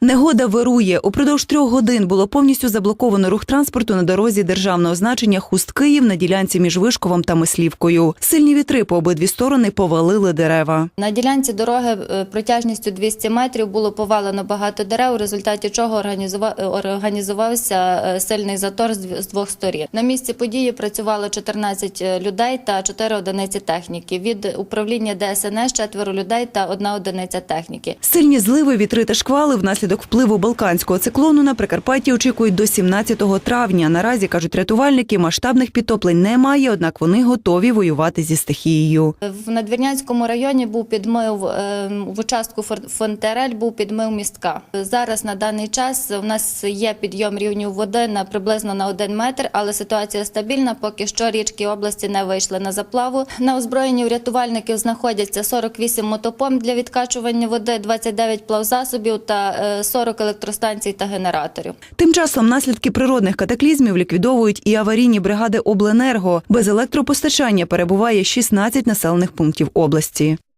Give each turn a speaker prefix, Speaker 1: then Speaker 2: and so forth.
Speaker 1: Негода вирує. Упродовж трьох годин було повністю заблоковано рух транспорту на дорозі державного значення Хуст Київ на ділянці між Вишковом та Мислівкою. Сильні вітри по обидві сторони повалили дерева.
Speaker 2: На ділянці дороги е, протяжністю 200 метрів було повалено багато дерев, у результаті чого е, організувався е, сильний затор з з двох сторін. На місці події працювало 14 людей та 4 одиниці техніки. Від управління ДСНС четверо людей та одна одиниця техніки.
Speaker 1: Сильні зливи, вітри та шквали внаслідок впливу балканського циклону на Прикарпатті очікують до 17 травня. Наразі кажуть рятувальники, масштабних підтоплень немає, однак вони готові воювати зі стихією.
Speaker 2: В Надвірнянському районі був підмив е, в участку Фонтерель був підмив містка. Зараз на даний час у нас є підйом рівню води на приблизно на один метр, але ситуація стабільна. Поки що річки області не вийшли на заплаву. На озброєнні у рятувальників знаходяться 48 мотопомп для відкачування води, 29 плавзасобів та е, 40 електростанцій та генераторів.
Speaker 1: Тим часом наслідки природних катаклізмів ліквідовують і аварійні бригади обленерго. Без електропостачання перебуває 16 населених пунктів області.